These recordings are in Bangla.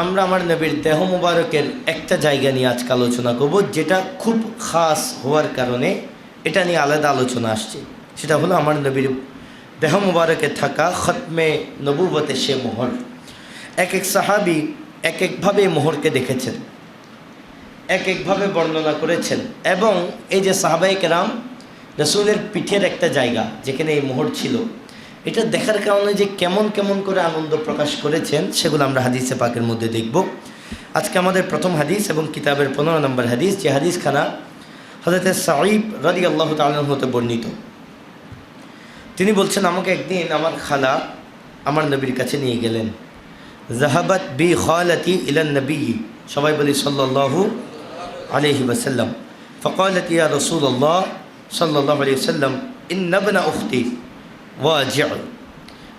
আমরা আমার নবীর দেহ মুবারকের একটা জায়গা নিয়ে আজকে আলোচনা করব, যেটা খুব খাস হওয়ার কারণে এটা নিয়ে আলাদা আলোচনা আসছে। সেটা হলো আমার নবীর দেহ মুবারকে থাকা খতমে নবুবতে সে মোহর। এক এক সাহাবি এক একভাবে মোহরকে দেখেছেন, এক একভাবে বর্ণনা করেছেন এবং এই যে সাহাবাই কেরাম, রসুলের পিঠের একটা জায়গা যেখানে এই মোহর ছিল এটা দেখার কারণে যে কেমন কেমন করে আনন্দ প্রকাশ করেছেন, সেগুলো আমরা হাদিসে পাকের মধ্যে দেখব। আজকে আমাদের প্রথম হাদিস এবং কিতাবের পনেরো নম্বর হাদিস, যে হাদিস খানা হজরত সাঈব রাজি আল্লাহ তালন হতে বর্ণিত। তিনি বলছেন, আমাকে একদিন আমার খালা আমার নবীর কাছে নিয়ে গেলেন। জাহাবাত বি খালাতি ইলান নবী। সবাই বলি সাল্লাহু আলহি বাসাল্লাম ফকালতিয়া রসুল্লাহ সাল্লাহ আলিয়া সাল্লাম ইন্নবনা উফতি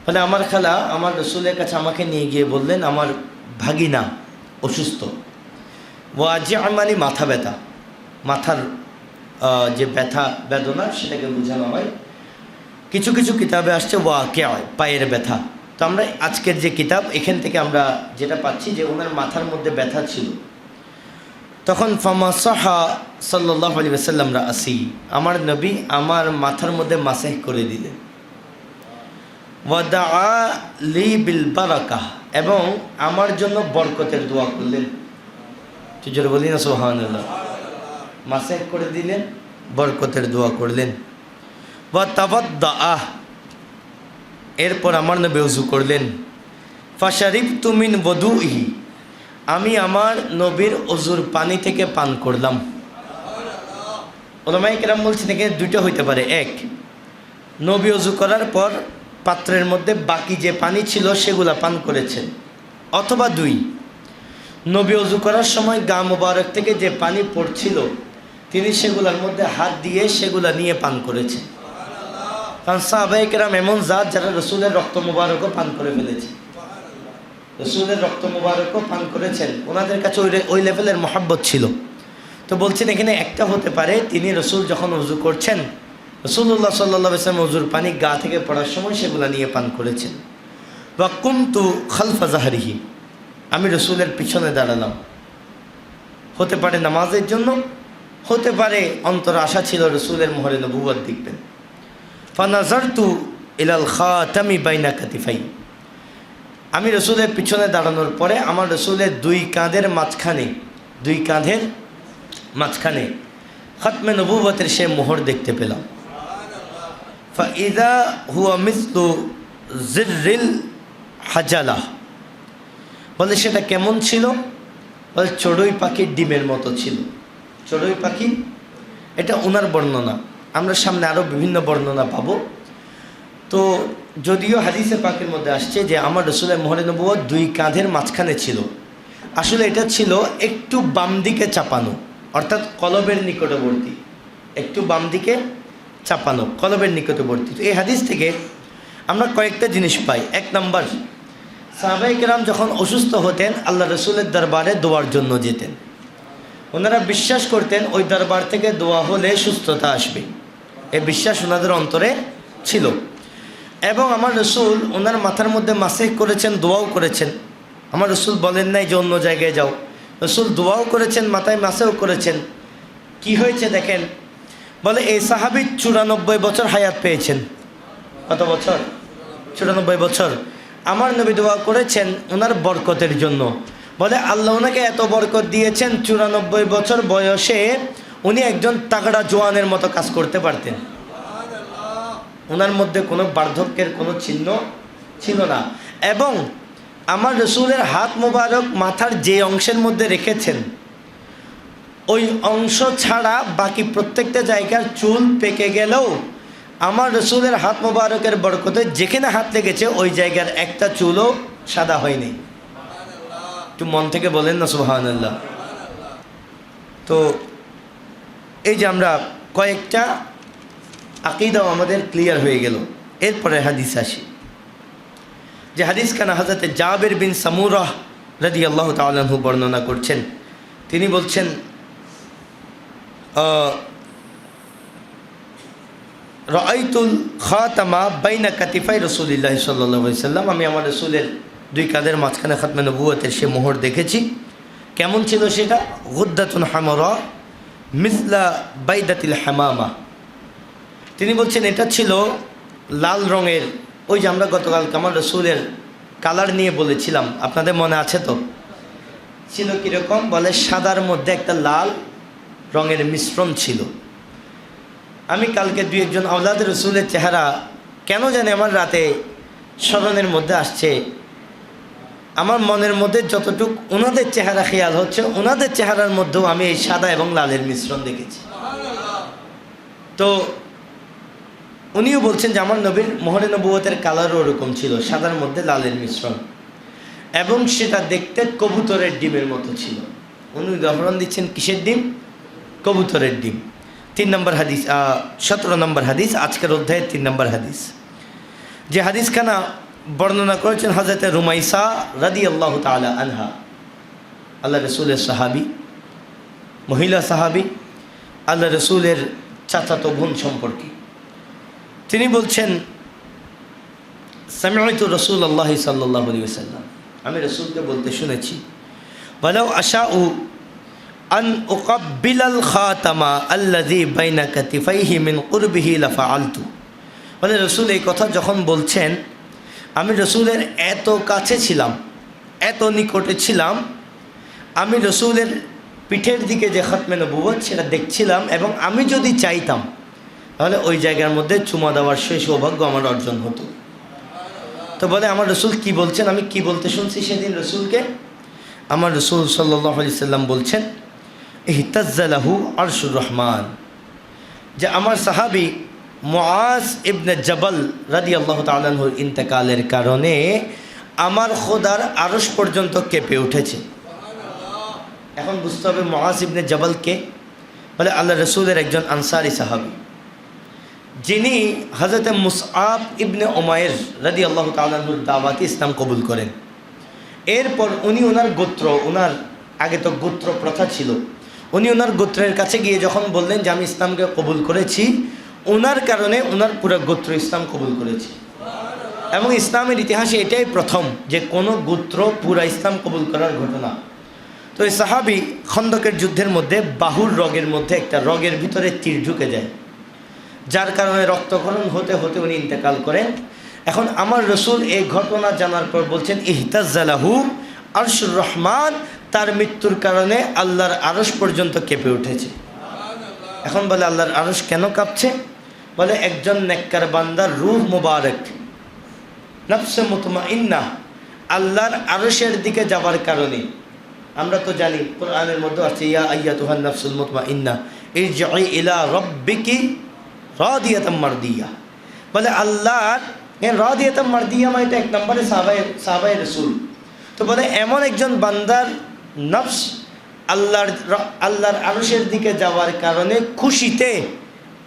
ফলে আমার খালা, আমার রসুলের কাছে আমাকে নিয়ে গিয়ে বললেন, আমার ভাগিনা অসুস্থ। ওয়াজিউ মানে মাথা ব্যথা। মাথার যে ব্যথা বেদনা, সেটাকে বোঝানো হয়। কিছু কিছু কিতাবে আসছে ওয়া কে পায়ের ব্যথা। তো আমরা আজকের যে কিতাব, এখান থেকে আমরা যেটা পাচ্ছি যে ওনার মাথার মধ্যে ব্যথা ছিল। তখন ফামাসহা সাল্লাহ আলী সাল্লামরা আসি, আমার নবী আমার মাথার মধ্যে মাসেহ করে দিলেন। ওয়াদা লি বিল এবং আমার জন্য বরকতের দোয়া করলেন। জোরে বলি না সোহানুল্লাহ মাসেহ করে দিলেন, বরকতের দোয়া করলেন। ওয়া তাবাদ্দা আহ এরপর আমার নবী উজু করলেন। ফাশারিফ তুমিন বধুহি আমি আমার নবীর অজুর পানি থেকে পান করলাম। ওলামাই কেরাম বলছেন এখানে দুইটা হইতে পারে। এক, নবী অজু করার পর পাত্রের মধ্যে বাকি যে পানি ছিল সেগুলা পান করেছেন। অথবা দুই, নবী অজু করার সময় গা মোবারক থেকে যে পানি পড়ছিল, তিনি সেগুলোর মধ্যে হাত দিয়ে সেগুলা নিয়ে পান করেছেন। কারণ সাহাবাহিকেরাম এমন জাত যারা রসুলের রক্ত মুবারকও পান করে ফেলেছে। রসুলের রক্ত মুবারকও পান করেছেন। ওনাদের কাছে ওই ওই লেভেলের মহাব্বত ছিল। তো বলছেন এখানে একটা হতে পারে, তিনি রসুল যখন উজু করছেন রসুল্লাহ সাল্লাহ ইসলাম উজুর পানি গা থেকে পড়ার সময় সেগুলা নিয়ে পান করেছেন। বা কুমতু খালফা জাহারিহি, আমি রসুলের পিছনে দাঁড়ালাম। হতে পারে নামাজের জন্য, হতে পারে অন্তর আশা ছিল রসুলের মোহরে নবুয়াদ দেখবেন। ফানাজারতু ইলাল খাতামি বাইনা কাতিফাই, আমি রসুলের পিছনে দাঁড়ানোর পরে আমার রসুলের দুই কাঁধের মাঝখানে, দুই কাঁধের মাঝখানে খতমে নবুবতের সে মোহর দেখতে পেলাম। ফাইদা হুয়া মিসলু জিরিল হাজালা বলে সেটা কেমন ছিল? বলে চড়ুই পাখির ডিমের মতো ছিল। চড়ুই পাখি? এটা ওনার বর্ণনা। আমরা সামনে আরও বিভিন্ন বর্ণনা পাবো। তো যদিও হাদিসে পাখির মধ্যে আসছে যে আমার রসুলের মোহরে নবুয় দুই কাঁধের মাঝখানে ছিল। আসলে এটা ছিল একটু বাম দিকে চাপানো, অর্থাৎ কলবের নিকটবর্তী। একটু বাম দিকে চাপানো কলবের নিকটবর্তী এই হাদিস থেকে আমরা কয়েকটা জিনিস পাই। এক নম্বর সাহাবাই কেরাম যখন অসুস্থ হতেন, আল্লাহ রসুলের দরবারে দোয়ার জন্য যেতেন। ওনারা বিশ্বাস করতেন, ওই দরবার থেকে দোয়া হলে সুস্থতা আসবে। এ বিশ্বাস ওনাদের অন্তরে ছিল। এবং আমার রসুল ওনার মাথার মধ্যে মাসে করেছেন, দোয়াও করেছেন। আমার রসুল বলেন নাই যে অন্য জায়গায় যাও। রসুল দোয়াও করেছেন, মাথায় মাসেও করেছেন। কি হয়েছে দেখেন? বলে, এই সাহাবি চুরানব্বই বছর হায়াত পেয়েছেন। কত বছর? চুরানব্বই বছর। আমার নবী দোয়া করেছেন ওনার বরকতের জন্য। বলে, আল্লাহ ওনাকে এত বরকত দিয়েছেন, চুরানব্বই বছর বয়সে উনি একজন তাগড়া জোয়ানের মতো কাজ করতে পারতেন। ওনার মধ্যে কোনো বার্ধক্যের কোনো চিহ্ন ছিল না। এবং আমার রসুলের হাত মোবারক মাথার যে অংশের মধ্যে রেখেছেন ওই অংশ ছাড়া বাকি প্রত্যেকটা জায়গার চুল পেকে গেলেও আমার রসুলের হাত মোবারকের বরকতে যেখানে হাত লেগেছে, ওই জায়গার একটা চুলও সাদা হয়নি। একটু মন থেকে বলেন না সুবাহান্লাহ তো এই যে আমরা কয়েকটা আকিদাও আমাদের ক্লিয়ার হয়ে গেল। এরপরে হাদিস আসি। যে হাদিস খানা হাজাতে জাবের বিন সামুরাহ রাদি আল্লাহ তালহু বর্ণনা করছেন। তিনি বলছেন রাইতুল খাতামা বাইনা কাতিফাই রসুলিল্লাহ সাল্লাহ সাল্লাম। আমি আমার রসুলের দুই কাদের মাঝখানে খাতমে নবুয়তের সে মোহর দেখেছি। কেমন ছিল সেটা? গুদ্দাতুন হামরা মিসলা বাইদাতিল হামামা। তিনি বলছেন, এটা ছিল লাল রঙের, ওই যে আমরা গতকাল কামাল রসুলের কালার নিয়ে বলেছিলাম। আপনাদের মনে আছে তো? ছিল কীরকম? বলে সাদার মধ্যে একটা লাল রঙের মিশ্রণ ছিল। আমি কালকে দুই একজন আওলাদ রসুলের চেহারা কেন জানি আমার রাতে স্মরণের মধ্যে আসছে। আমার মনের মধ্যে যতটুক ওনাদের চেহারা খেয়াল হচ্ছে ওনাদের চেহারার মধ্যেও আমি এই সাদা এবং লালের মিশ্রণ দেখেছি। তো উনিও বলছেন যে আমার নবীর মোহরে নবুয়তের কালারও ওরকম ছিল, সাদার মধ্যে লালের মিশ্রণ। এবং সেটা দেখতে কবুতরের ডিমের মতো ছিল। উনি উদাহরণ দিচ্ছেন, কিসের ডিম? কবুতরের ডিম। তিন নম্বর হাদিস সতেরো নম্বর হাদিস, আজকের অধ্যায়ের তিন নম্বর হাদিস। যে হাদিসখানা বর্ণনা করেছেন হাজরতে রুমাইসা রাদি আল্লাহ তালা আনহা। আল্লাহ রসুলের সাহাবি, মহিলা সাহাবি, আল্লাহ রসুলের চাচাতো বোন সম্পর্কে। তিনি বলছেন সামিয়তু রসুল আল্লাহ সাল্লাহ আলী সাল্লাম আমি রসুলকে বলতে শুনেছি বলেও আশা উ আন উকাব্বিলাল খাতামা আল্লাজি বাইনা কাতিফাইহি মিন কুরবিহি লাফা আলতু বলে রসুল এই কথা যখন বলছেন, আমি রসুলের এত কাছে ছিলাম, এত নিকটে ছিলাম, আমি রসুলের পিঠের দিকে যে খতমে নবুবত সেটা দেখছিলাম এবং আমি যদি চাইতাম, তাহলে ওই জায়গার মধ্যে চুমা দেওয়ার সেই সৌভাগ্য আমার অর্জন হতো। তো বলে, আমার রসুল কি বলছেন? আমি কি বলতে শুনছি সেদিন রসুলকে? আমার রসুল সাল্লাহ আলি সাল্লাম বলছেন ইহতাজ্জালাহু আরশুর রহমান, যে আমার সাহাবি মোয়াজ ইবনে জবল রাদি আল্লাহ তালহুর ইন্তেকালের কারণে আমার খোদার আরস পর্যন্ত কেঁপে উঠেছে। এখন বুঝতে হবে মোয়াজ ইবনে জবলকে বলে আল্লাহ রসুলের একজন আনসারি সাহাবি। যিনি হজরত মুসআব ইবনে ওমায়ের রাদি আল্লাহ তালহুর দাওয়াতি ইসলাম কবুল করেন। এরপর উনি ওনার গোত্র, ওনার আগে তো গোত্র প্রথা ছিল। উনি ওনার গোত্রের কাছে গিয়ে যখন বললেন যে আমি ইসলামকে কবুল করেছি ওনার কারণে ওনার পুরো গোত্র ইসলাম কবুল করেছে। এবং ইসলামের ইতিহাসে এটাই প্রথম যে কোনো গোত্র পুরা ইসলাম কবুল করার ঘটনা। তো এই সাহাবি খন্দকের যুদ্ধের মধ্যে বাহুর রগের মধ্যে একটা রগের ভিতরে তীর ঢুকে যায়। যার কারণে রক্তকরণ হতে হতে উনি ইন্তেকাল করেন। এখন আমার রসুল এই ঘটনা জানার পর বলছেন ইহতাজালাহু আরশুর রহমান তার মৃত্যুর কারণে আল্লাহর আরস পর্যন্ত কেঁপে উঠেছে। এখন বলে, আল্লাহর আরস কেন কাঁপছে? বলে, একজন নেককার বান্দার রুহ মুবারক। নফসে মুতমা ইন্না আল্লাহর আরসের দিকে যাবার কারণে। আমরা তো জানি, কোরআনের মধ্যে আছে, ইয়া আইয়া তুহান নফসুল মুতমা ইন্না এই ইলা রব্বিকি রাদিয়াতাম মারদিয়া। বলে, আল্লাহর রাদিয়াতাম মারদিয়া মানে এটা এক নম্বরে সাহাবাই সাহাবাই রসুল। তো বলে, এমন একজন বান্দার নফস আল্লাহর আল্লাহর আরসের দিকে যাওয়ার কারণে খুশিতে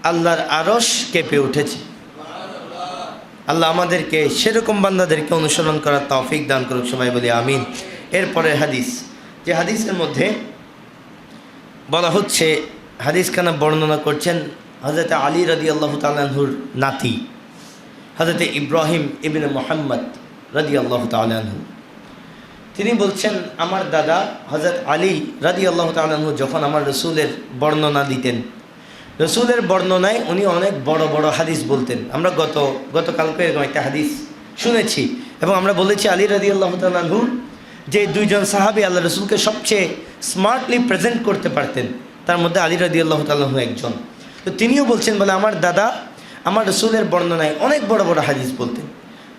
আল্লাহর আরস কেঁপে উঠেছে। আল্লাহ আমাদেরকে সেরকম বান্দাদেরকে অনুসরণ করার তৌফিক দান করুক, সবাই বলি আমিন। এরপরে হাদিস, যে হাদিসের মধ্যে বলা হচ্ছে, হাদিসখানা বর্ণনা করছেন হজরত আলী রদি আল্লাহ তালাহুর নাতি হজরত ইব্রাহিম ইবিন মোহাম্মদ রদি আল্লাহ তালাহু তিনি বলছেন, আমার দাদা হজরত আলী রাদি আল্লাহ তালু যখন আমার রসুলের বর্ণনা দিতেন। রসুলের বর্ণনায় উনি অনেক বড় বড় হাদিস বলতেন। আমরা গত, গতকালকে এরকম একটা হাদিস শুনেছি এবং আমরা বলেছি আলী রাদি আল্লাহ তালু যে দুইজন সাহাবি আল্লাহ রসুলকে সবচেয়ে স্মার্টলি প্রেজেন্ট করতে পারতেন, তার মধ্যে আলী রাদি আল্লাহ তালু একজন। তো তিনিও বলছেন, বলে আমার দাদা আমার রসুলের বর্ণনায় অনেক বড় বড় হাদিস বলতেন।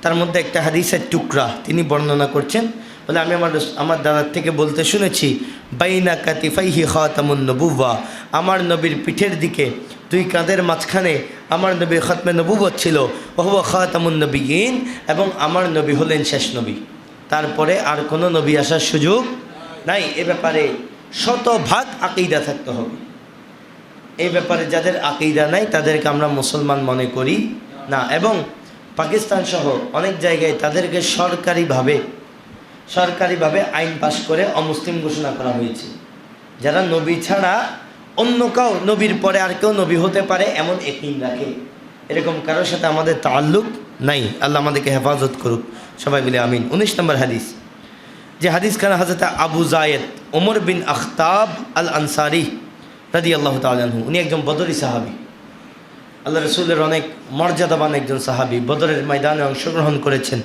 তার মধ্যে একটা হাদিসের টুকরা তিনি বর্ণনা করছেন বলে, আমি আমার আমার দাদার থেকে বলতে শুনেছি, বাইনা কাতিফাইহি খাতামুন নবুবা আমার নবীর পিঠের দিকে দুই কাঁধের মাঝখানে আমার নবীর খতমে নবুবত ছিল ওহুয়া খাতামুন নবীন এবং আমার নবী হলেন শেষ নবী। তারপরে আর কোনো নবী আসার সুযোগ নাই। এ ব্যাপারে শতভাগ আকিদা থাকতে হবে। এই ব্যাপারে যাদের আকিদা নাই, তাদেরকে আমরা মুসলমান মনে করি না। এবং পাকিস্তান সহ অনেক জায়গায় তাদেরকে সরকারিভাবে সরকারিভাবে আইন পাশ করে অমুসলিম ঘোষণা করা হয়েছে। যারা নবী ছাড়া অন্য কাউ নবীর পরে আর কেউ নবী হতে পারে, এমন একদিন রাখে। এরকম কারোর সাথে আমাদের তাল্লুক নাই। আল্লাহ আমাদেরকে হেফাজত করুক। সবাই বলে আমিন। উনিশ নম্বর হাদিস। যে হাদিস খান হাজরত আবু জায়েদ ওমর বিন আখতাব আল আনসারি রাদি আল্লাহ তালু উনি একজন বদরি সাহাবি। আল্লাহ রসুলের অনেক মর্যাদাবান একজন সাহাবি। বদরের ময়দানে অংশগ্রহণ করেছেন।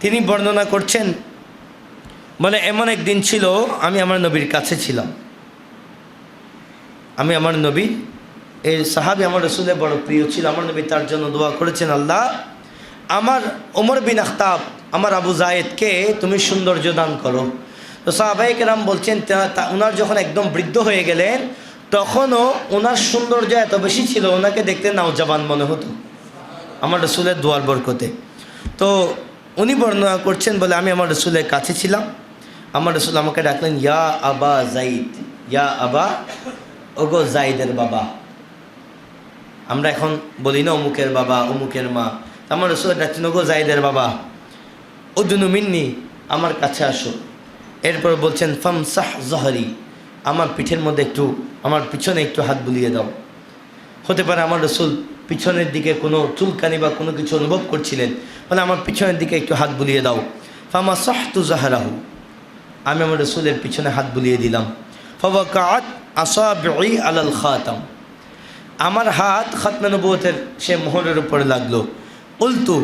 তিনি বর্ণনা করছেন বলে এমন একদিন ছিল, আমি আমার নবীর কাছে ছিলাম। আমি আমার নবী, এই সাহাবি আমার রসুলের বড় প্রিয় ছিল, আমার নবী তার জন্য দোয়া করেছেন, আল্লাহ, আমার ওমর বিন আখতাব, আমার আবু জায়েদকে তুমি সৌন্দর্য দান করো। তো সাহাবাহিক রাম বলছেন ওনার যখন একদম বৃদ্ধ হয়ে গেলেন, তখনও ওনার সৌন্দর্য এত বেশি ছিল ওনাকে দেখতে নাওজাবান মনে হতো, আমার রসুলের দোয়ার বরকতে। তো উনি বর্ণনা করছেন বলে আমি আমার রসুলের কাছে ছিলাম। আমার রসুল আমাকে ডাকলেন, ইয়া আবা জাইদ ইয়া আবা, ওগো জাইদের বাবা। আমরা এখন বলি না, অমুকের বাবা, অমুকের মা। আমার রসুল ডাকছেন ওগো জাইদের বাবা উদুনু মিন্নি, আমার কাছে আসো। এরপর বলছেন ফাম সাহ জহরি, আমার পিঠের মধ্যে একটু, আমার পিছনে একটু হাত বুলিয়ে দাও। হতে পারে আমার রসুল পিছনের দিকে কোনো চুলকানি বা কোনো কিছু অনুভব করছিলেন মানে আমার পিছনের দিকে একটু হাত বুলিয়ে দাও। ফামা সাহ তু জাহারাহু আমি আমার রসুলের পিছনে হাত বুলিয়ে দিলাম। ফবাকাত আসাবি আলাল খাতাম। আমার হাত খাতমে নবুয়তের সে মোহরের উপরে লাগল। উল্টু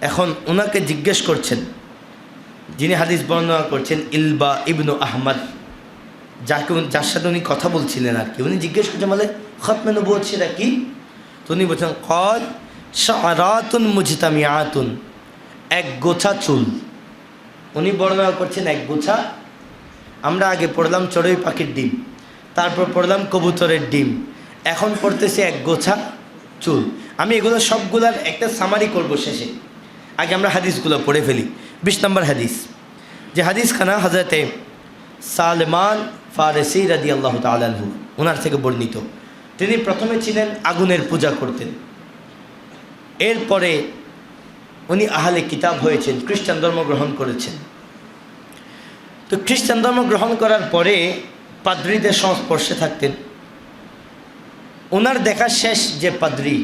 এখন ওনাকে জিজ্ঞেস করছেন, যিনি হাদিস বর্ণনা করছেন, ইলবা ইবনু আহমদ। যাকে যার সাথে উনি কথা বলছিলেন আর কি। উনি জিজ্ঞেস করছেন, বলে, খতমে নবুয়ত সেটা কি? তো উনি বলছেন, কল শারাতুন মুজতামিয়াতুন এক গোছা চুল। উনি বর্ণনা করছেন এক গোছা, আমরা আগে পড়লাম চড়ুই পাখির ডিম, তারপর পড়লাম কবুতরের ডিম, এখন পড়তেছে এক গোছা চুল। আমি এগুলো সবগুলার একটা সামারি করব শেষে। আগে আমরা হাদিসগুলো পড়ে ফেলি। বিশ নম্বর হাদিস, যে হাদিসখানা হাজরতে সালমান ফারেসি রাদি আল্লাহ তালু ওনার থেকে বর্ণিত। তিনি প্রথমে ছিলেন আগুনের পূজা করতেন। এরপরে উনি আহলে কিতাব হয়েছেন, খ্রিস্টান ধর্ম গ্রহণ করেছেন। তো খ্রিস্টান ধর্ম গ্রহণ করার পরে পাদ্রীদের সংস্পর্শে থাকতেন। ওনার দেখা শেষ যে পাদ্রী,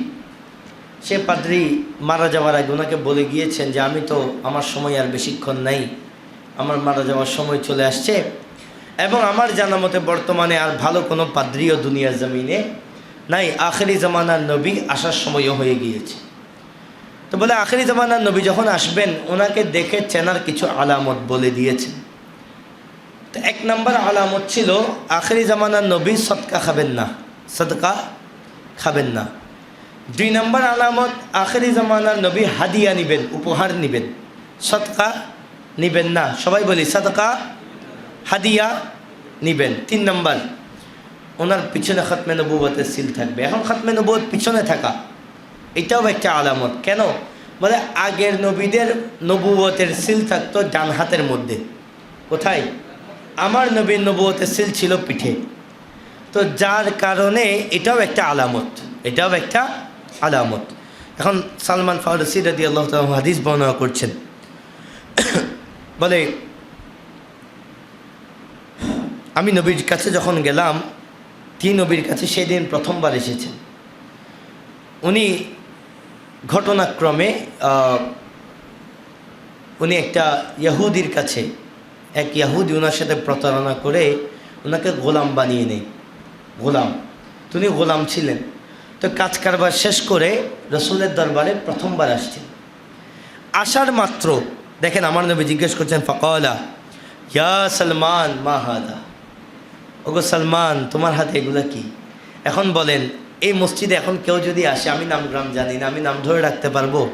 সে পাদ্রী মারা যাওয়ার আগে ওনাকে বলে গিয়েছেন যে, আমি তো আমার সময় আর বেশিক্ষণ নাই, আমার মারা যাওয়ার সময় চলে আসছে এবং আমার জানা মতে বর্তমানে আর ভালো কোনো পাদ্রীও দুনিয়ার জমিনে নাই, আখেরি জামানার নবী আসার সময়ও হয়ে গিয়েছে। তো বলে, আখেরি জামানার নবী যখন আসবেন, ওনাকে দেখে চেনার কিছু আলামত বলে দিয়েছেন তো এক নম্বর আলামত ছিল, আখেরি জামানার নবী সৎকা খাবেন না, সদকা খাবেন না। দুই নম্বর আলামত, আখেরি জামানার নবী হাদিয়া নিবেন, উপহার নিবেন সৎকা নিবেন না। সবাই বলি, সদকা হাদিয়া নিবেন। তিন নম্বর, ওনার পিছনে খতমে নবুবতের সিল থাকবে। এখন খতমে নবুবত পিছনে থাকা। এটাও একটা আলামত। কেন? বলে আগের নবীদের নবুবতের সিল থাকতো ডান হাতের মধ্যে। কোথায়? আমার নবীর নবুবতের সিল ছিল পিঠে। তো যার কারণে এটাও একটা আলামত। এটাও একটা আলামত। এখন সালমান ফারসি রাদি আল্লাহ হাদিস বর্ণনা করছেন। বলে, আমি নবীর কাছে যখন গেলাম, তিন নবীর কাছে সেদিন প্রথমবার এসেছেন। উনি ঘটনাক্রমে উনি একটা ইয়াহুদির কাছে, এক ইয়াহুদি ওনার সাথে প্রতারণা করে ওনাকে গোলাম বানিয়ে নেই গোলাম। তিনি গোলাম ছিলেন। তো কাজ কারবার শেষ করে রসুলের দরবারে প্রথমবার আসছেন। আসার মাত্র, দেখেন আমার নবী জিজ্ঞেস করছেন, ফকলা, ইয়া সলমান, মা হাদা? ওগো সলমান, তোমার হাতে এগুলো কি? এখন বলেন এই মসজিদে এখন কেউ যদি আসে, আমি নাম গ্রাম জানি না, আমি নাম ধরে রাখতে পারব?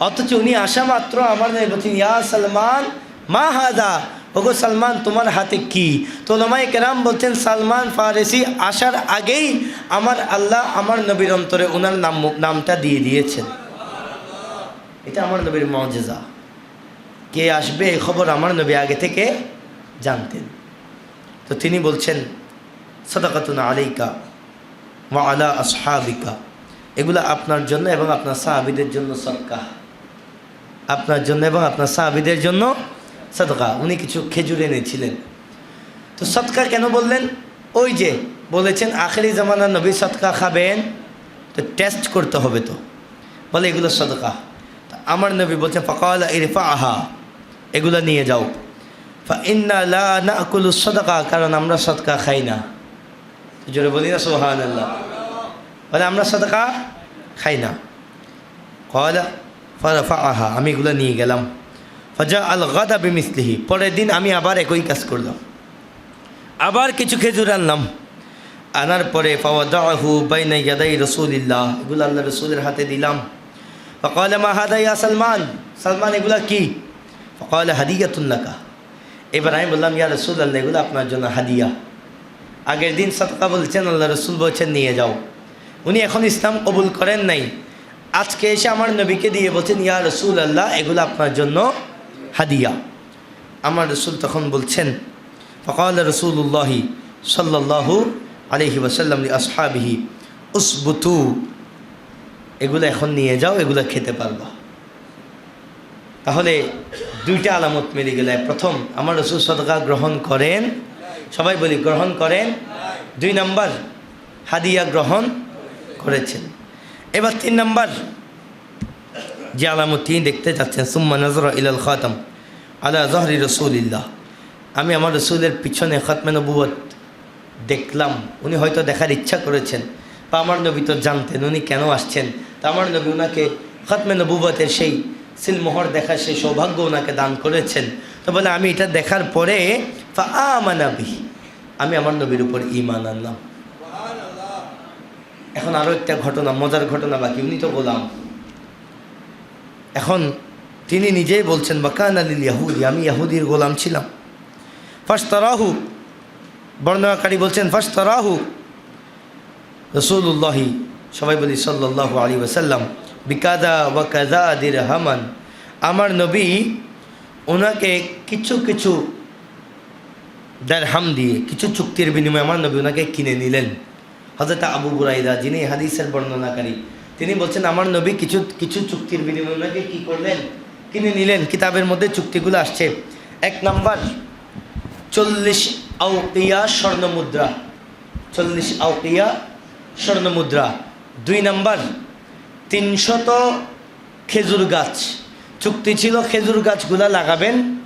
অথচ উনি আসা মাত্র আমার বলছেন, ইয়া সালমান, মা হাদা? ওগো সালমান, তোমার হাতে কি? তো লোমাই কেরাম বলছেন, সালমান ফারেসি আসার আগেই আমার আল্লাহ আমার নবীর অন্তরে ওনার নাম, নামটা দিয়ে দিয়েছেন। এটা আমার নবীর মজেজা। কে আসবে এই খবর আমার নবী আগে থেকে জানতেন। তো তিনি বলছেন, সদাকাতুন আলাইকা। ওয়া আলা আসহাবিকা। এগুলো আপনার জন্য এবং আপনার সাহাবিদের জন্য সদকা। আপনার জন্য এবং আপনার সাহাবিদের জন্য সদকা। উনি কিছু খেজুর এনেছিলেন। তো সদকা কেন বললেন? ওই যে বলেছেন, আখেরি জামানার নবী সদকা খাবেন, তো টেস্ট করতে হবে তো। বলে, এগুলো সদকা। আমার নবী বলছেন, ফকাল ইরফা আহা এগুলো নিয়ে যাও। ফা ইন্না লা নাকুলু সদকা, কারণ আমরা সদকা খাই না। জোরে বলি না সোহান বলে, আমরা সদকা খাই না। কলা ফরফা আহা আমি এগুলো নিয়ে গেলাম। ফজা আল গাদা বিমিসলিহি, পরের দিন আমি আবার একই কাজ করলাম। আবার কিছু খেজুর আনলাম। আনার পরে ফাওয়াদাহু বাইনা ইয়াদাই রসুলিল্লাহ, এগুলো আল্লাহ রসুলের হাতে দিলাম। ফকাল, মা হাদা ইয়া সালমান? সালমান, এগুলা কি? ফকাল হাদিয়াতুল্লাকা এবার আমি বললাম, ইয়া রসুল আল্লাহ এগুলো আপনার জন্য হাদিয়া। আগের দিন সৎকা বলছেন, আল্লাহ রসুল বলছেন, নিয়ে যাও। উনি এখন ইসলাম কবুল করেন নাই। আজকে এসে আমার নবীকে দিয়ে বলছেন, ইয়া রসুল আল্লাহ, এগুলো আপনার জন্য হাদিয়া। আমার রসুল তখন বলছেন, ফকাল রসুল্লাহি সাল্লাহু আলহি ওসাল্লাম আসহাবিহি, উসবুতু, এগুলো এখন নিয়ে যাও, এগুলো খেতে পারবা। তাহলে দুইটা আলামত মিলে গেলে। প্রথম, আমার রসুল সদকা গ্রহণ করেন সবাই বলি, গ্রহণ করেন। দুই নম্বর হাদিয়া গ্রহণ করেছেন। এবার তিন নম্বর যে আলামত তিনি দেখতে যাচ্ছেন, সুম্মা নজর ইলাল খাতাম আলা জহরি রসুলিল্লাহ। আমি আমার রসুলের পিছনে খতমে নবুবত দেখলাম, উনি হয়তো দেখার ইচ্ছা করেছেন, বা আমার নবী তো জানতেন উনি কেন আসছেন। তা আমার নবী ওনাকে খতমে নবুবতের সেই সিলমোহর দেখার সেই সৌভাগ্য ওনাকে দান করেছেন। তো বলে, আমি এটা দেখার পরে আমি আমার নবীর উপর ইমান আনলাম। এখন আরও একটা ঘটনা, মজার ঘটনা বাকি, উনি তো গোলাম। এখন তিনি নিজেই বলছেন বাকান আলিল ইয়াহুদি আমি ইয়াহুদির গোলাম ছিলাম। ফার্স্ট তারাহু বর্ণনাকারী বলছেন ফার্স্ট তারাহু রসুল্লাহি সবাই বলি সাল্লাহ আলী ওসাল্লাম বিকাদা ওয়াকাদা দির হামান আমার নবী ওনাকে কিছু কিছু হাম দিয়ে কিছু চুক্তির বিনিময়ে আমার নবী ওনাকে কিনে নিলেন। হজরত আবু বুরাইদা যিনি হাদিসের বর্ণনাকারী, তিনি বলছেন, আমার নবী কিছু কিছু চুক্তির বিনিময়ে ওনাকে কী করলেন? কিনে নিলেন। কিতাবের মধ্যে চুক্তিগুলো আসছে। এক নাম্বার, চল্লিশ আউকিয়া স্বর্ণ মুদ্রা চল্লিশ আউকিয়া স্বর্ণ মুদ্রা দুই নাম্বার, তিনশত খেজুর গাছ। চুক্তি ছিল খেজুর গাছগুলা লাগাবেন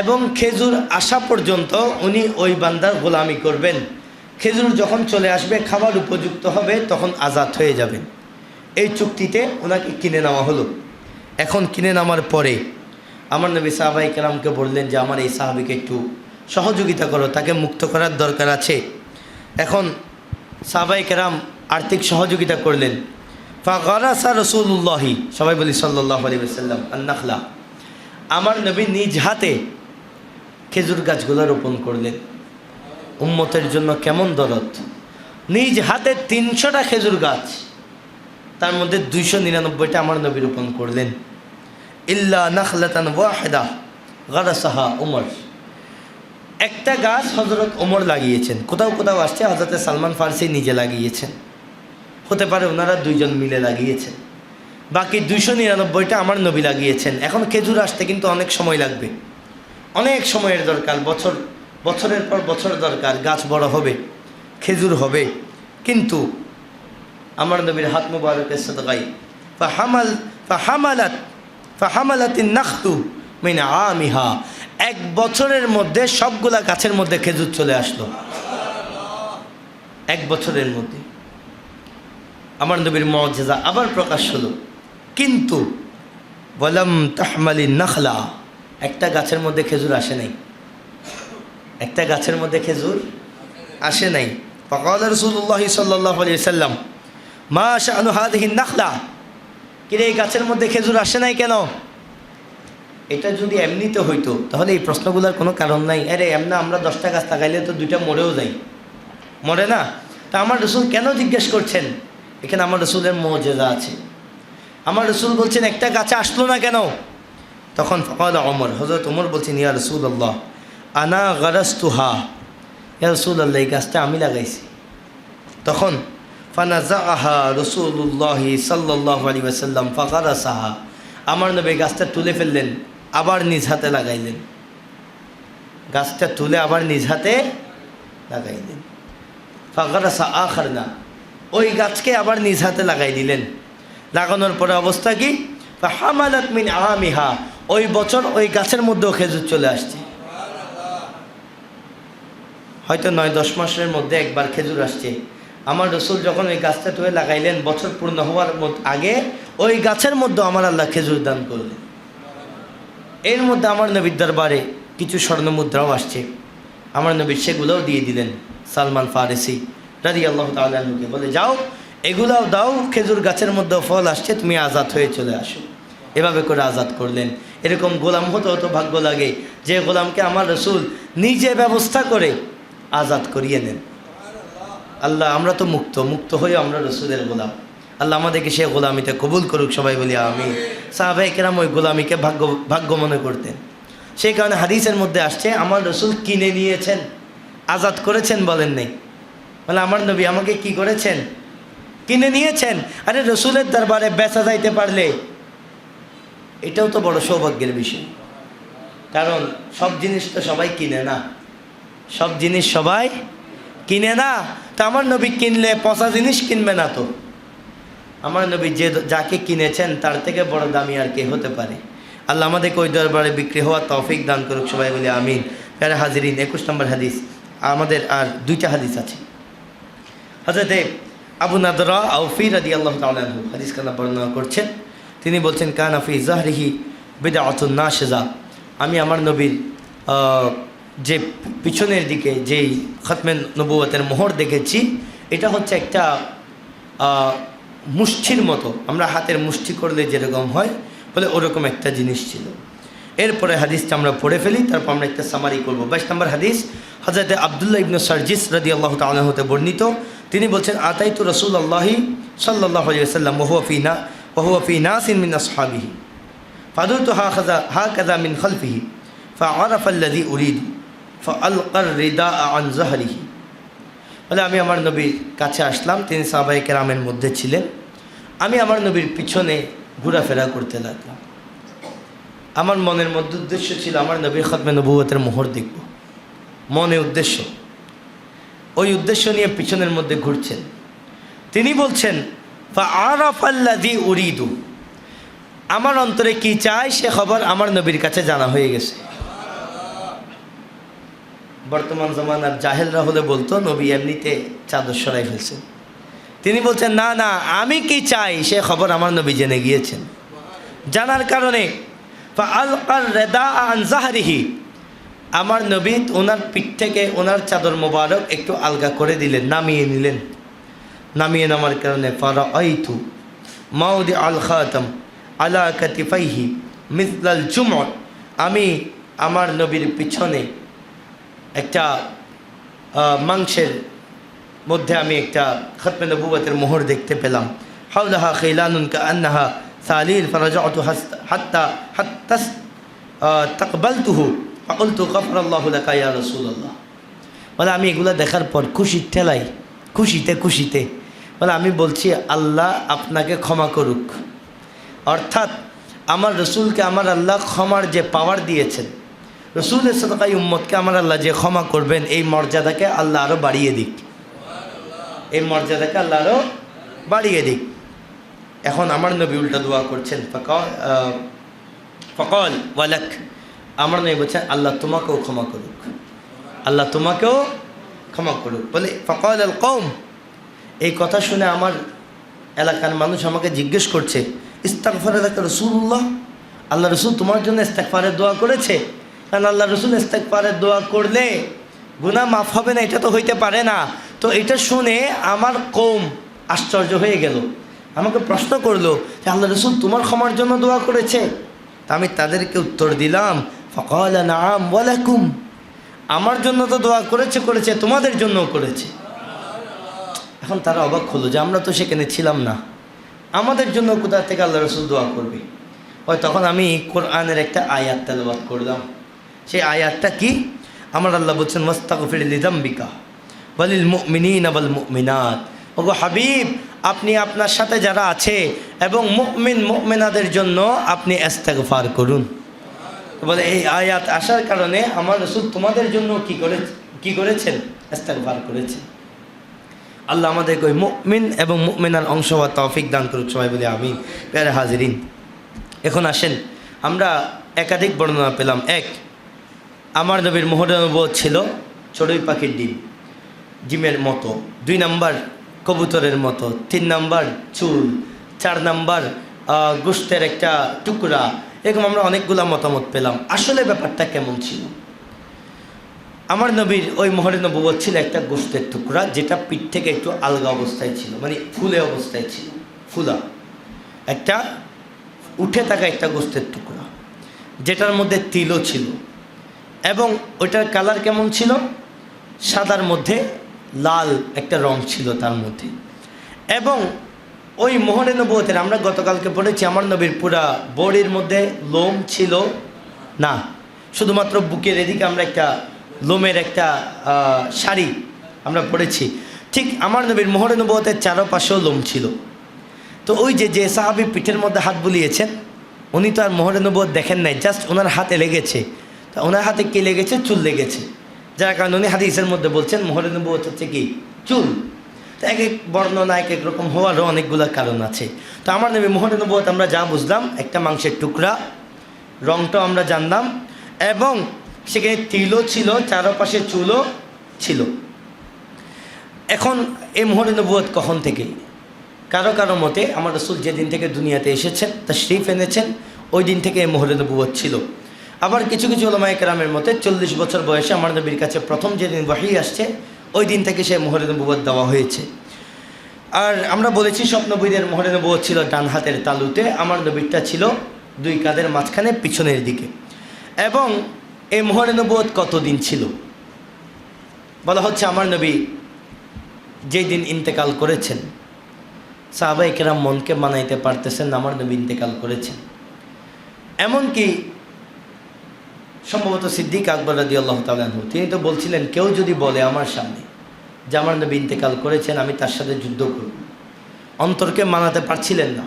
এবং খেজুর আসা পর্যন্ত উনি ওই বান্দার গোলামি করবেন। খেজুর যখন চলে আসবে, খাবার উপযুক্ত হবে, তখন আজাদ হয়ে যাবেন। এই চুক্তিতে ওনাকে কিনে নেওয়া হলো। এখন কিনে নেওয়ার পরে আমার নবী সাহাবাই কেরামকে বললেন যে, আমার এই সাহাবিকে একটু সহযোগিতা করো, তাকে মুক্ত করার দরকার আছে। এখন সাহাবাই কেরাম আর্থিক সহযোগিতা করলেন। ফাগরাসা রসুল্লাহি সবাই বলি সাল্লাহ আলী সাল্লাম আন্নাখলা। আমার নবী নিজ হাতে খেজুর গাছগুলো রোপণ করলেন। উম্মতের জন্য কেমন দরদ। নিজ হাতে তিনশোটা খেজুর গাছ, তার মধ্যে দুইশো নিরানব্বইটা আমার নবী রোপণ করলেন। ইল্লা নাখলাতান ওয়াহেদা গারাসাহা উমর। একটা গাছ হজরত ওমর লাগিয়েছেন। কোথাও কোথাও আসছে হজরত সালমান ফার্সি নিজে লাগিয়েছেন। হতে পারে ওনারা দুইজন মিলে লাগিয়েছেন। বাকি দুইশো নিরানব্বইটা আমার নবী লাগিয়েছেন। এখন খেজুর আসতে কিন্তু অনেক সময় লাগবে। অনেক সময়ের দরকার, বছর, বছরের পর বছর দরকার, গাছ বড় হবে, খেজুর হবে, কিন্তু আমার নবীর হাত মুবারকের সদকাই, ফাহামাল, ফাহামালাত, ফাহামালাতিন নাখতু মিনা আমিহা, এক বছরের মধ্যে সবগুলা গাছের মধ্যে খেজুর চলে আসলো। এক বছরের মধ্যে। আমার নবীর মজেজা আবার প্রকাশ হলো। কিন্তু বলম তাহমালি নাখলা। একটা গাছের মধ্যে খেজুর আসে নাই। একটা গাছের মধ্যে খেজুর আসে নাই। ফকাল রসুল্লাহ সাল্লাহ সাল্লাম, মা শাহানু হাদিহিন নাখলা? কিরে, এই গাছের মধ্যে খেজুর আসে নাই কেন? এটা যদি এমনিতে হইতো, তাহলে এই প্রশ্নগুলোর কোনো কারণ নাই। আরে, এমনা আমরা দশটা গাছ লাগাইলে তো দুইটা মরেও যাই। মরে না? তা আমার রসুল কেন জিজ্ঞেস করছেন? এখানে আমার রসুলের মর্যাদা আছে। আমার রসুল বলছেন, একটা গাছে আসলো না কেন? তখন ফকাল অমর হজরত ওমর বলছেন, ইয়া রসুল আল্লাহ আনা গরস্তুহা? ইয়া রসুল আল্লাহ এই গাছটা আমি লাগাইছি। তখন ফানাজা আহা রসুল্লাহি সাল্লাহ আলী ওসাল্লাম ফাকারা সাহা আমার নবী গাছটা তুলে ফেললেন, আবার নিজ হাতে লাগাইলেন। গাছটা তুলে আবার নিজ হাতে লাগাইলেন। ফাকারা সা আখার না ওই গাছকে আবার নিজ হাতে লাগাই দিলেন। লাগানোর পরে অবস্থা কি? হামালাত মিন আমিহা ওই বছর ওই গাছের মধ্যেও খেজুর চলে আসছে। হয়তো নয়, দশ মাসের মধ্যে একবার খেজুর আসছে। আমার রসুল যখন ওই গাছটা তুলে লাগাইলেন, বছর পূর্ণ হওয়ার আগে ওই গাছের মধ্যে আমার আল্লাহ খেজুর দান করলেন। এর মধ্যে আমার নবীর দরবারে কিছু স্বর্ণ মুদ্রাও আসছে। আমার নবী সেগুলোও দিয়ে দিলেন, সালমান ফারেসি রাজি আল্লাহ তালুকে বলে, যাও, এগুলাও দাও, খেজুর গাছের মধ্যে ফল আসছে, তুমি আজাদ হয়ে চলে আসো। এভাবে করে আজাদ করলেন। এরকম গোলাম হতে হতো ভাগ্য লাগে। যে গোলামকে আমার রসুল নিজে ব্যবস্থা করে আজাদ করিয়ে নেন। আল্লাহ, আমরা তো মুক্ত মুক্ত হয়ে আমরা রসুলের গোলাম। আল্লাহ আমাদেরকে সে গোলামিতে কবুল করুক, সবাই বলি আমি সাহাবাই কেরাম ওই গোলামিকে ভাগ্য ভাগ্য মনে করতেন। সেই কারণে হাদিসের মধ্যে আসছে, আমার রসুল কিনে নিয়েছেন, আজাদ করেছেন বলেন নেই। বলে, আমার নবী আমাকে কি করেছেন? কিনে নিয়েছেন। আরে, রসুলের দরবারে বেচা যাইতে পারলে এটাও তো বড় সৌভাগ্যের বিষয়। কারণ সব জিনিস তো সবাই কিনে না। সব জিনিস সবাই কিনে না। তা আমার নবী কিনলে পচা জিনিস কিনবে না তো? আমার নবী যে যাকে কিনেছেন, তার থেকে বড় দামি আর কে হতে পারে। আল্লাহ আমাদেরকে ওই দরবারে বিক্রি হওয়া তৌফিক দান করুক, সবাই বলি আমিন। প্যারা হাজিরিন, একুশ নম্বর হাদিস। আমাদের আর দুইটা হাদিস আছে। হাজরতে আবু নাদরা আউফি রাদি আল্লাহ তালু হাদিস কানা বর্ণনা করছেন। তিনি বলছেন কান আফি জাহরিহি বেদা অতুন্না সেজা আমি আমার নবীর যে পিছনের দিকে যেই খতমেন নবুয়তের মোহর দেখেছি এটা হচ্ছে একটা আহ, মুষ্টির মতো। আমরা হাতের মুষ্টি করলে যেরকম হয় বলে ওরকম একটা জিনিস ছিল। এরপরে হাদিসটা আমরা পড়ে ফেলি তারপর আমরা একটা সামারি করব। বাইশ নম্বর হাদিস হজরতে আবদুল্লাহ ইবনু সার্জিস রদি আল্লাহ তাল্লাহ হতে বর্ণিত। তিনি বলছেন আতাইতু রসুল আল্লাহি সাল্লাহ সাল্লাম ওহুয়াফিনা ওহুয়াফি নাসিন মিন আসহাবিহি ফাদুত হা খাজা হা কাজা মিন খলফিহি ফারফাল্লাদি উরিদ ফলকর রিদা আন জাহরিহি বলে আমি আমার নবীর কাছে আসলাম, তিনি সাহাবাই কেরামের মধ্যে ছিলেন। আমি আমার নবীর পিছনে ঘোরাফেরা করতে লাগলাম। আমার মনের মধ্যে উদ্দেশ্য ছিল আমার নবীর খতমে নবুয়তের মোহর দেখব। মনে উদ্দেশ্য। ওই উদ্দেশ্য নিয়ে পিছনের মধ্যে ঘুরছেন। তিনি বলছেন আরাফাল্লাদি উরিদু। আমার অন্তরে কি চাই সে খবর আমার নবীর কাছে জানা হয়ে গেছে। বর্তমান জমানার জাহেলরা হলে বলতো, নবী এমনিতে চাদর সরাই ফেলছেন। তিনি বলছেন, না না, আমি কি চাই সে খবর আমার নবী জেনে গিয়েছেন। জানার কারণে আল রেদা আন আমার নবী ওনার পিঠ থেকে ওনার চাদর মোবারক একটু আলগা করে দিলেন, নামিয়ে নিলেন। নামিয়ে নামার কারণে ফারা আইথু মাউদি আল খাতাম আলা কাতিফাইহি মিসলাল জুমর আমি আমার নবীর পিছনে একটা মাংসের মধ্যে আমি একটা খতমে নবুবতের মোহর দেখতে পেলাম। হাউলাহা খিলানুন কা আন্নাহা সালিল ফারাজাতু হাত্তা, হাত্তাস তাকবালতুহু। ফাকুলতু গফরাল্লাহু লাকা ইয়া রাসূলুল্লাহ। বলে আমি এগুলো দেখার পর খুশি ঠেলাই, খুশিতে খুশিতে বলে, আমি বলছি, আল্লাহ আপনাকে ক্ষমা করুক। অর্থাৎ, আমার রসুলকে আমার আল্লাহ ক্ষমার যে পাওয়ার দিয়েছেন রসুলের সদকাই উম্মতকে আমার আল্লাহ যে ক্ষমা করবেন, এই মর্যাদাকে আল্লাহ আরও বাড়িয়ে দিক। এই মর্যাদাকে আল্লাহ আরও বাড়িয়ে দিক। এখন আমার নবী উল্টা দোয়া করছেন, ফকল ওয়ালাক। আমার নবী বলছেন, আল্লাহ তোমাকেও ক্ষমা করুক। আল্লাহ তোমাকেও ক্ষমা করুক। বলে, ফকল আল কৌম এই কথা শুনে আমার এলাকার মানুষ আমাকে জিজ্ঞেস করছে ইস্তাকফার এলাকা রসুল্লাহ আল্লাহ রসুল, তোমার জন্য ইস্তাকফারের দোয়া করেছে? কারণ আল্লাহ রসুল ইস্তাকফারের দোয়া করলে গুনাহ মাফ হবে না, এটা তো হইতে পারে না। তো এটা শুনে আমার কম আশ্চর্য হয়ে গেল। আমাকে প্রশ্ন করল যে, আল্লাহ রসুল, তোমার ক্ষমার জন্য দোয়া করেছে? তা আমি তাদেরকে উত্তর দিলাম, ফকাল নাম ওয়ালাকুম আমার জন্য তো দোয়া করেছে করেছে, তোমাদের জন্যও করেছে। এখন তারা অবাক হলো যে আমরা তো সেখানে ছিলাম না। আমাদের জন্য কোথা থেকে আল্লাহ রসুল দোয়া করবে? ওই তখন আমি কোরআনের একটা আয়াত তেলবাদ করলাম। সেই আয়াতটা কি? আমার আল্লাহ বলছেন মোস্তাকফির লিদাম্বিকা বলিল মুমিনিন বল মুমিনাত। ওগো হাবিব, আপনি আপনার সাথে যারা আছে এবং মুমিন মুমিনাদের জন্য আপনি ইস্তেগফার করুন। বলে, এই আয়াত আসার কারণে আমার রসুল তোমাদের জন্য কি করে কি করেছেন? ইস্তেগফার করেছেন আল্লাহ আমাদেরকে ওই মুমিন এবং মুমিনার অংশ হওয়া তৌফিক দান করুক, সবাই বলে আমি প্যারে হাজিরিন, এখন আসেন, আমরা একাধিক বর্ণনা পেলাম। এক, আমার নবীর মোহরানুবোধ ছিল চড়ুই পাখির ডিম, ডিমের মতো। দুই নাম্বার কবুতরের মতো। তিন নাম্বার চুল। চার নাম্বার গোশতের একটা টুকরা। এরকম আমরা অনেকগুলা মতামত পেলাম। আসলে ব্যাপারটা কেমন ছিল? আমার নবীর ওই মোহরে নবুবত ছিল একটা গোশতের টুকরা, যেটা পিঠ থেকে একটু আলগা অবস্থায় ছিল মানে ফুলে অবস্থায় ছিল, ফুলা। একটা উঠে থাকা একটা গোশতের টুকরা, যেটার মধ্যে তিলও ছিল। এবং ওইটার কালার কেমন ছিল? সাদার মধ্যে লাল একটা রং ছিল তার মধ্যে। এবং ওই মোহরে নবুয়তের আমরা গতকালকে পড়েছি, আমার নবীর পুরা বডির মধ্যে লোম ছিল না, শুধুমাত্র বুকের এদিকে আমরা একটা লোমের একটা শাড়ি আমরা পড়েছি ঠিক আমার নবীর মোহরে নবুয়তের চারপাশেও লোম ছিল। তো ওই যে যে সাহাবি পিঠের মধ্যে হাত বুলিয়েছেন, উনি তো আর মোহরে নবুয়ত দেখেন নাই, জাস্ট ওনার হাতে লেগেছে। তা ওনার হাতে কি লেগেছে? চুল লেগেছে। যার কারণে উনি হাদিসের মধ্যে বলছেন মোহরে নবুয়ত হচ্ছে কি? চুল। তো এক এক বর্ণনা, এক এক রকম হওয়ারও অনেকগুলো কারণ আছে। তো আমার নবী মোহরে নবুয়ত আমরা যা বুঝলাম, একটা মাংসের টুকরা, রংটাও আমরা জানলাম, এবং সেখানে তিলও ছিল, চারপাশে চুলও ছিল। এখন এই মোহরে নবুয়ত কখন থেকে? কারও কারও মতে আমার রসুল যেদিন থেকে দুনিয়াতে এসেছেন তা শরীফ এনেছেন, ওই দিন থেকে এই মোহরে নবুয়ত ছিল। আবার কিছু কিছু ওলামায় কেরামের মতে চল্লিশ বছর বয়সে আমার নবীর কাছে প্রথম যেদিন ওয়াহি আসছে, ওই দিন থেকে সে মোহরে নবুয়ত দেওয়া হয়েছে। আর আমরা বলেছি স্বপ্নবীদের মোহরে নবুয়ত ছিল ডান হাতের তালুতে, আমার নবীরটা ছিল দুই কাঁধের মাঝখানে, পিছনের দিকে। এবং এই মোহরে কতদিন ছিল? বলা হচ্ছে আমার নবী যেই দিন ইন্তেকাল করেছেন সাহাবাই কেরাম মনকে মানাইতে পারতেছেন আমার নবী ইন্তেকাল করেছেন। এমনকি সম্ভবত সিদ্দিক আকবর রাদি আল্লাহ তালু তিনি তো বলছিলেন, কেউ যদি বলে আমার সামনে যে আমার নবী ইন্তেকাল করেছেন, আমি তার সাথে যুদ্ধ করব। অন্তরকে মানাতে পারছিলেন না।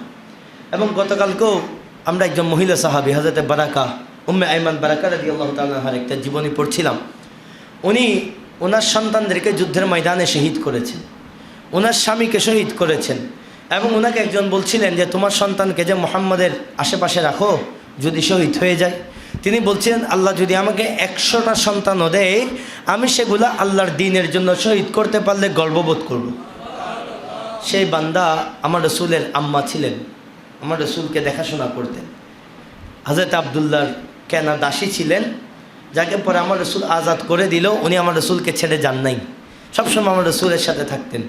এবং গতকালকেও আমরা একজন মহিলা সাহাবি হাজরতে বারাকা উম্মে আইমান বারাকা রাদি আল্লাহ তালাহার একটা জীবনী পড়ছিলাম। উনি ওনার সন্তানদেরকে যুদ্ধের ময়দানে শহীদ করেছেন। ওনার স্বামীকে শহীদ করেছেন এবং ওনাকে একজন বলছিলেন যে, তোমার সন্তানকে যে মোহাম্মদের আশেপাশে রাখো, যদি শহীদ হয়ে যায়। তিনি বলছিলেন, আল্লাহ যদি আমাকে একশোটা সন্তানও দেয়, আমি সেগুলো আল্লাহর দিনের জন্য শহীদ করতে পারলে গর্ববোধ করব। সেই বান্দা আমার রসুলের আম্মা ছিলেন। আমার রসুলকে দেখাশোনা করতেন। হাজরত আবদুল্লার কেনা দাসী ছিলেন, যাকে পরে আমার রসুল আজাদ করে দিল, উনি আমার রসুলকে ছেড়ে যান নাই। সবসময় আমার রসুলের সাথে থাকতেন।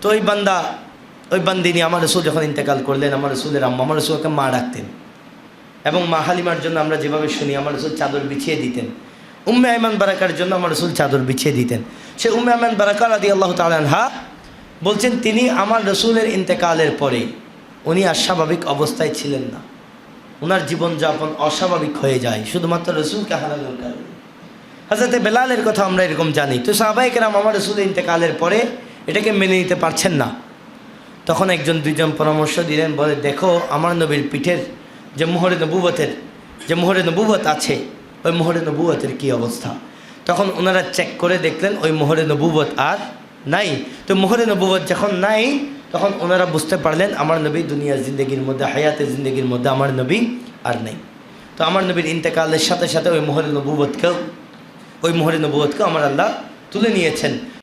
তো ওই বান্দা, ওই বান্দিনী আমার রসুল যখন ইন্তেকাল করলেন, আমার রসুলের আম্মা, আমার রসুলকে মা ডাকতেন। এবং মা হালিমার জন্য আমরা যেভাবে শুনি, আমার রসুল চাদর বিছিয়ে দিতেন। উম্মে আয়মান বারাকার জন্য আমার রসুল চাদর বিছিয়ে দিতেন। সে উম্মে আয়মান বারাকার আদি আল্লাহ তালহা বলছেন, তিনি আমার রসুলের ইন্তেকালের পরে উনি আর স্বাভাবিক অবস্থায় ছিলেন না। ওনার জীবনযাপন অস্বাভাবিক হয়ে যায়, শুধুমাত্র রসুলকে হারানোর কারণে। হাজরতে বেলালের কথা আমরা এরকম জানি। তো সাহবাইকেরাম আমার রসুল ইন্তেকালের পরে এটাকে মেনে নিতে পারছেন না। তখন একজন, দুইজন পরামর্শ দিলেন, বলে, দেখো, আমার নবীর পিঠের যে মোহরে নবুবতের যে মোহরে নবুবত আছে, ওই মোহরে নবুবতের কী অবস্থা? তখন ওনারা চেক করে দেখলেন, ওই মোহরে নবুবত আর নাই। তো মোহরে নবুবত যখন নাই তখন ওনারা বুঝতে পারলেন, আমার নবী দুনিয়ার জিন্দগির মধ্যে হায়াতে জিন্দগির মধ্যে আমার নবী আর নেই। তো আমার নবীর ইন্তেকালের সাথে সাথে ওই মোহরে নবুবতকেও ওই মোহরে নবুবতকেও আমার আল্লাহ তুলে নিয়েছেন।